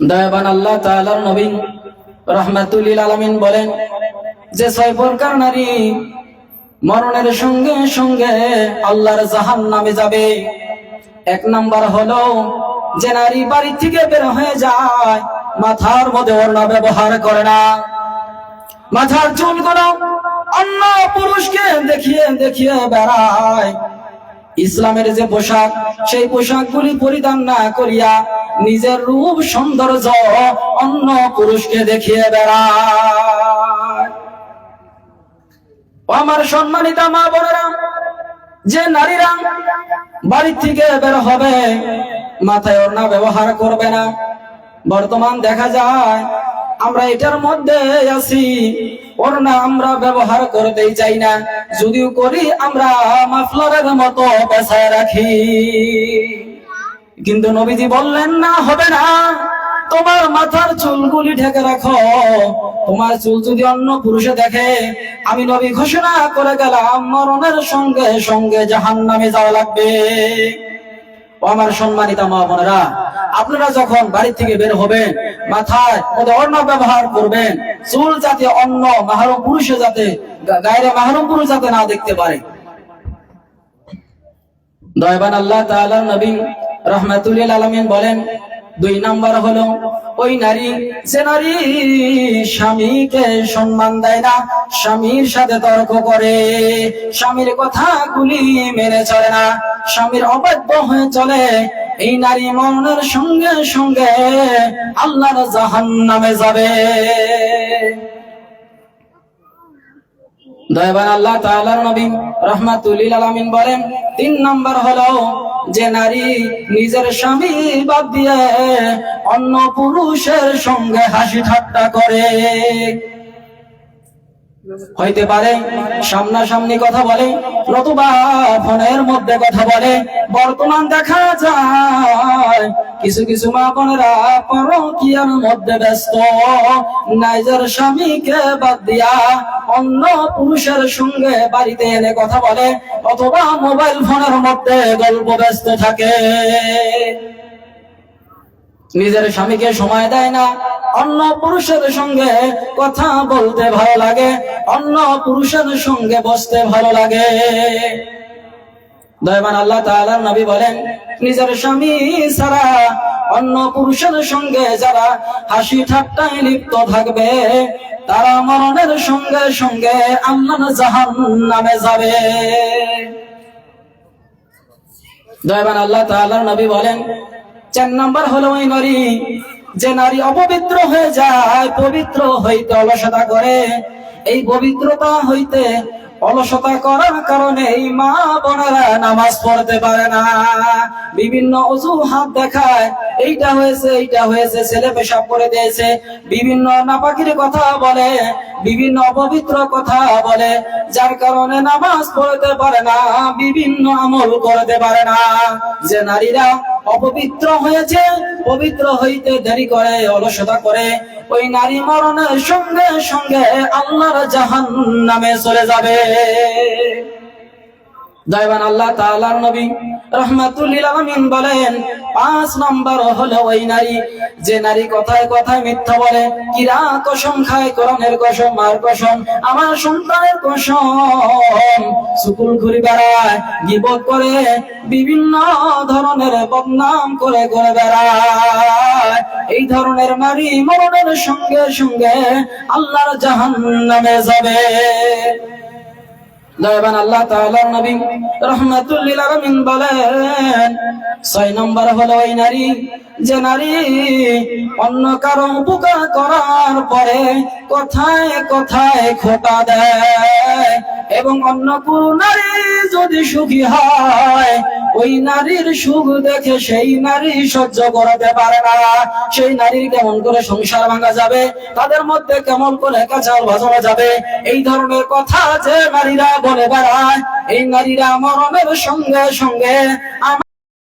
দয়াবান আল্লাহ তাআলার নবী রহমাতুল্লিল আলামিন বলেন, যে ছয় প্রকার নারী মরণের সঙ্গে সঙ্গে আল্লাহর জাহান নামে যাবে। এক নাম্বার হলো, যে নারী বাড়ি থেকে বের হয়ে যায়, মাথার মধ্যে ওড়না ব্যবহার করে না। মাথার চুল চুলগুলো অন্য পুরুষকে দেখিয়ে দেখিয়ে বেড়ায়। ইসলামের যে পোশাক, সেই পোশাকগুলি পরিধান না করিয়া নিজের রূপ সৌন্দর্য অন্য পুরুষকে দেখিয়ে বেড়ায়। আমার সম্মানিত মা বোনেরা, যে নারীরা বাড়ি থেকে বের হবে, মাথায় ওড়না ব্যবহার করবে না। বর্তমান দেখা যায়, আমরা এটার মধ্যে আছি, ওড়না আমরা ব্যবহার করতেই চাই না। যদিও করি, আমরা মাফলারের মতো পেশায় রাখি। কিন্তু নবীজি বললেন, না, হবে না। তোমার মাথার চুলগুলি ঢেকে রাখো। তোমার চুল যদি অন্য পুরুষে দেখে, আমি নবী ঘোষণা করে গেলাম, মরণের সঙ্গে সঙ্গে জাহান নামে যাওয়া লাগবে। আমার সম্মানিত মা বোনেরা, আপনারা যখন বাড়ি থেকে বের হবেন, মাথায় অন্য ব্যবহার করবেন, চুল যাতে অন্য মাহরম পুরুষে যাতে, গায়ের মাহরম পুরুষ যাতে না দেখতে পারে। দয়বান আল্লাহ তাআলা নবী রহমাতুল্লিল আলামিন বলেন, দুই নাম্বার হলো, ওই নারী, যে নারী স্বামীকে সম্মান দেয় না, স্বামীর সাথে তর্ক করে, স্বামীর কথাগুলি মেনে চলে না, স্বামীর অবাধ্য হয়ে চলে, এই নারী মরণের সঙ্গে সঙ্গে আল্লাহর জাহান নামে যাবে। দয়াবান আল্লাহ তাআলার নবী রহমাতুল্লিল আলামিন বলেন, তিন নাম্বার হলো যে নারী নিজের স্বামী বাদ দিয়ে অন্য পুরুষের সঙ্গে হাসি ঠাট্টা করে। হইতে পারে সামনাসামনি কথা বলে, নতুবা ফোনের মধ্যে কথা বলে, বর্তমান দেখা যায় কিছু কিছু পরকিয়ার মধ্যে ব্যস্ত। নাইজার স্বামীকে বাদ দিয়া অন্য পুরুষের সঙ্গে বাড়িতে এনে কথা বলে, অথবা মোবাইল ফোনের মধ্যে গল্প ব্যস্ত থাকে। নিজের স্বামীকে সময় দেয় না, অন্য পুরুষের সঙ্গে কথা বলতে ভালো লাগে, অন্য পুরুষের সঙ্গে বসতে ভালো লাগে। দয়মান আল্লাহ তাআলার নবী বলেন, নিজের স্বামী ছাড়া অন্য পুরুষের সঙ্গে যারা হাসি ঠাট্টায় লিপ্ত থাকবে, তারা মরণের সঙ্গে সঙ্গে আল্লাহ জাহান নামে যাবে। দয়বান আল্লাহ তাআলার নবী বলেন, চার নাম্বার হলো ওই নারী, যে নারী অপবিত্র হয়ে যায়, পবিত্র হইতে অলসতা করে, এই পবিত্রতা হইতে অলসতা করার কারণে এই মা বোনেরা নামাজ পড়তে পারে না। বিভিন্ন অজুহাত দেখায়, এইটা হয়েছে এইটা হয়েছে, ছেলে পেশাব করে দিয়েছে। বিভিন্ন নাপাকির কথা বলে, বিভিন্ন অপবিত্র কথা বলে, যার কারণে নামাজ পড়তে পারে না, বিভিন্ন আমল করতে পারে না। যে নারীরা অপবিত্র হয়েছে, পবিত্র হইতে দেরি করে, অলসতা করে ওই নারী মরণের সঙ্গে সঙ্গে আল্লাহর জাহান নামে চলে যাবে। দয়বান আল্লাহ তাআলার নবী রহমাতুল্লিল আলামিন বলেন পাঁচ নম্বর হলো ওই নারী। যে নারী কথায় কথায় মিথ্যা বলে, কিরা কসম খায় কোরআনের কসম, মার কসম, আমার সন্তানের কসম। সুকুল ঘুরি বেড়ায় গিবত করে, বিভিন্ন ধরনের বদনাম করে ঘুরে বেড়ায়। এই ধরনের নারী মরণের সঙ্গে সঙ্গে আল্লাহর জাহান নামে যাবে। দয়াবান আল্লাহ তাআলার নবী রহমাতুল্লিল আলামিন বলেন, ছয় নম্বর হলো ওই নারী, যে নারী অন্য কারও উপকার করার পরে কথায় কথায় খোটা দেয় এবং অন্য কোন নারী যদি সুখী হয় ওই নারীর সুখ দেখে সেই নারী সহ্য করাতে পারে না। সেই নারীর কেমন করে সংসার ভাঙা যাবে? তাদের মধ্যে কেমন করে কাঁচাল ভাজানো যাবে? এই ধরনের কথা যে নারীরা বলে বেড়ায়, এই নারীরা মরণের সঙ্গে সঙ্গে